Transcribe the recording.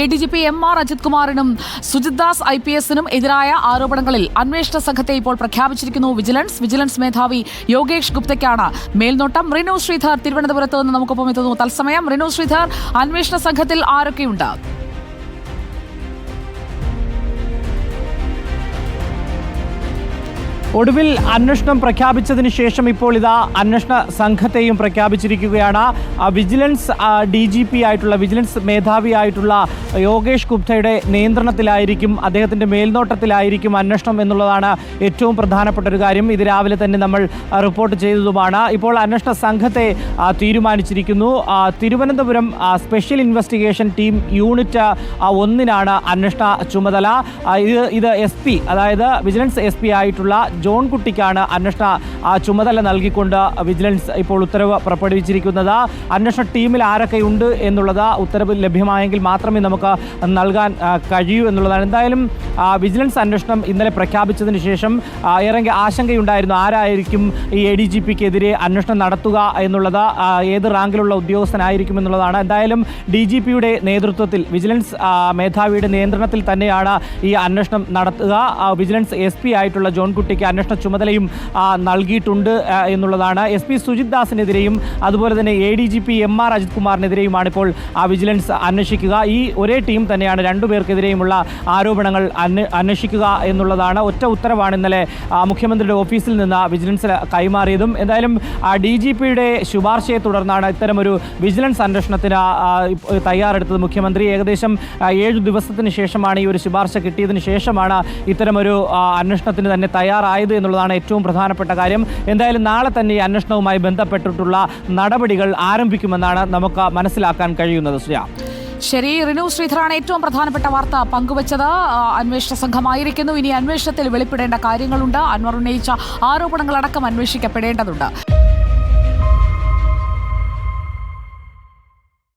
A D G P M R Ajith കുമാറിനും Sujith Das I P എസിനും എതിരായ ആരോപണങ്ങളിൽ അന്വേഷണ സംഘത്തെ ഇപ്പോൾ പ്രഖ്യാപിച്ചിരിക്കുന്നു. വിജിലൻസ് വിജിലൻസ് മേധാവി യോഗേഷ് ഗുപ്തയ്ക്കാണ് മേൽനോട്ടം. റിനു ശ്രീധർ തിരുവനന്തപുരത്ത് നിന്ന് നമുക്കൊപ്പം എത്തുന്നു. തത്സമയം റിനു ശ്രീധർ അന്വേഷണ സംഘത്തിൽ ആരൊക്കെയുണ്ട്? ഒടുവിൽ അന്വേഷണം പ്രഖ്യാപിച്ചതിന് ശേഷം ഇപ്പോൾ ഇതാ അന്വേഷണ സംഘത്തെയും പ്രഖ്യാപിച്ചിരിക്കുകയാണ്. വിജിലൻസ് ഡി ജി പി ആയിട്ടുള്ള വിജിലൻസ് മേധാവി ആയിട്ടുള്ള യോഗേഷ് ഗുപ്തയുടെ നിയന്ത്രണത്തിലായിരിക്കും അദ്ദേഹത്തിന്റെ മേൽനോട്ടത്തിലായിരിക്കും അന്വേഷണം എന്നുള്ളതാണ് ഏറ്റവും പ്രധാനപ്പെട്ട ഒരു കാര്യം. ഇത് രാവിലെ തന്നെ നമ്മൾ റിപ്പോർട്ട് ചെയ്തതുമാണ്. ഇപ്പോൾ അന്വേഷണ സംഘത്തെ തീരുമാനിച്ചിരിക്കുന്നു. Thiruvananthapuram special investigation team unit ഒന്നിനാണ് അന്വേഷണ ചുമതല. ഇത് ഇത് എസ് അതായത് വിജിലൻസ് എസ് ആയിട്ടുള്ള ജോൺ കുട്ടിക്കാണ് അന്വേഷണ ചുമതല നൽകിക്കൊണ്ട് വിജിലൻസ് ഇപ്പോൾ ഉത്തരവ് പുറപ്പെടുവിച്ചിരിക്കുന്നത്. അന്വേഷണ ടീമിൽ ആരൊക്കെ ഉണ്ട് എന്നുള്ളത് ഉത്തരവ് ലഭ്യമായെങ്കിൽ മാത്രമേ നമുക്ക് നൽകാൻ കഴിയൂ എന്നുള്ളതാണ്. എന്തായാലും വിജിലൻസ് അന്വേഷണം ഇന്നലെ പ്രഖ്യാപിച്ചതിന് ശേഷം ഏറെ ആശങ്കയുണ്ടായിരുന്നു. ആരായിരിക്കും ഈ എ ഡി ജി പിക്കെതിരെ അന്വേഷണം നടത്തുക എന്നുള്ളത് ഏത് റാങ്കിലുള്ള ഉദ്യോഗസ്ഥനായിരിക്കും എന്നുള്ളതാണ്. എന്തായാലും ഡി ജി പിയുടെ നേതൃത്വത്തിൽ വിജിലൻസ് മേധാവിയുടെ നിയന്ത്രണത്തിൽ തന്നെയാണ് ഈ അന്വേഷണം നടത്തുക. വിജിലൻസ് എസ് ആയിട്ടുള്ള ജോൺകുട്ടിക്ക് അന്വേഷണ ചുമതലയും നൽകിയിട്ടുണ്ട് എന്നുള്ളതാണ്. എസ് പി സുജിത് ദാസിനെതിരെയും അതുപോലെ തന്നെ A D G P M R Ajith കുമാറിനെതിരെയുമാണ് ഇപ്പോൾ വിജിലൻസ് അന്വേഷിക്കുക. ഈ ഒരേ ടീം തന്നെയാണ് രണ്ടുപേർക്കെതിരെയുമുള്ള ആരോപണങ്ങൾ അന്വേഷിക്കുക എന്നുള്ളതാണ് ഒറ്റ ഉത്തരവാണ് ഇന്നലെ മുഖ്യമന്ത്രിയുടെ ഓഫീസിൽ നിന്ന് വിജിലൻസിൽ കൈമാറിയതും. എന്തായാലും ഡി ജി പിയുടെ ശുപാർശയെ തുടർന്നാണ് ഇത്തരമൊരു വിജിലൻസ് അന്വേഷണത്തിന് തയ്യാറെടുത്തത് മുഖ്യമന്ത്രി. ഏകദേശം ഏഴു ദിവസത്തിന് ശേഷമാണ് ഈ ഒരു ശുപാർശ കിട്ടിയതിന് ശേഷമാണ് ഇത്തരമൊരു അന്വേഷണത്തിന് തന്നെ തയ്യാറായത്. എന്നുള്ളതാണ് ഏറ്റവും പ്രധാനപ്പെട്ട കാര്യം. എന്തായാലും നാളെ തന്നെ ഈ അന്വേഷണവുമായി ബന്ധപ്പെട്ടിട്ടുള്ള നടപടികൾ ആരംഭിക്കുമെന്നാണ് നമുക്ക് മനസ്സിലാക്കാൻ കഴിയുന്നത്. ശ്രീ ശരി റിനു ശ്രീധറാണ് ഏറ്റവും പ്രധാനപ്പെട്ട വാർത്ത പങ്കുവച്ചത്. അന്വേഷണ സംഘമായിരിക്കുന്നു. ഇനി അന്വേഷണത്തിൽ വെളിപ്പെടേണ്ട കാര്യങ്ങളുണ്ട്. അൻവർ ഉന്നയിച്ച ആരോപണങ്ങളടക്കം അന്വേഷിക്കപ്പെടേണ്ടതുണ്ട്.